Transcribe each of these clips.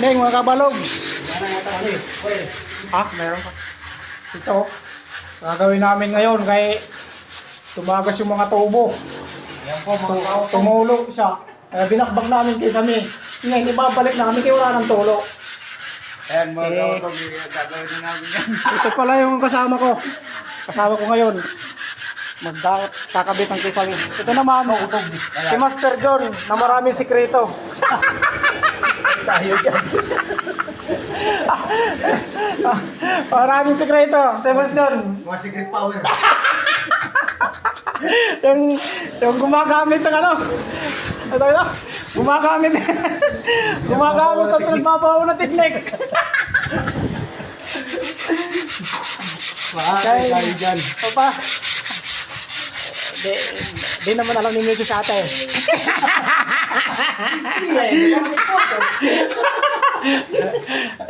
morning mga kabalog. Ah, meron ka. Ito, gagawin namin ngayon kay tumagas yung mga tubo. Ayan po mga So, tumulo siya. Kaya binakbak namin kay kami. Ngayon, ibabalik namin kay wala ng tulo. Ayan mga Eh. kauto. Gagawin na namin yan. Ito pala yung kasama ko. Kasama ko ngayon. Magdakot, kakabit ng kisami. Ito naman, si Master John na maraming sikreto. Tayo dyan. maraming Master John. Mga secret power. yung, yung gumagamit ng ano. Ito, ito. Gumagamit. gumagamit at nagbabaw na teknik. Makakay tayo dyan. Papa. Di, di naman alam ni Mrs. ate.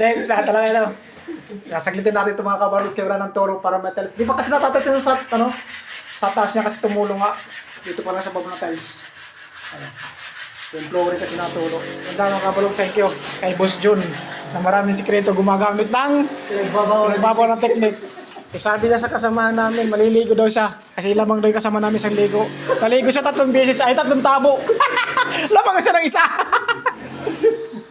Then, lahat talaga ito. Sasaglitin natin itong mga kabalos kaya wala ng turo para may tiles. Di ba kasi natatansin sa, ano, sa taas niya kasi tumulong nga. Dito pa lang sa baba ng tiles. Ayan. Yung flooring kasi naturo. Ang dami mga kabalong thank you kay Boss Jun na maraming sikreto gumagamit ng Nagbabaw ng teknik. Eh, sabi niya sa kasamahan namin, maliligo daw siya. Kasi lamang daw yung kasama namin sa ligo. Naligo siya tatlong beses, ay tatlong tabo. lamang siya ng isa.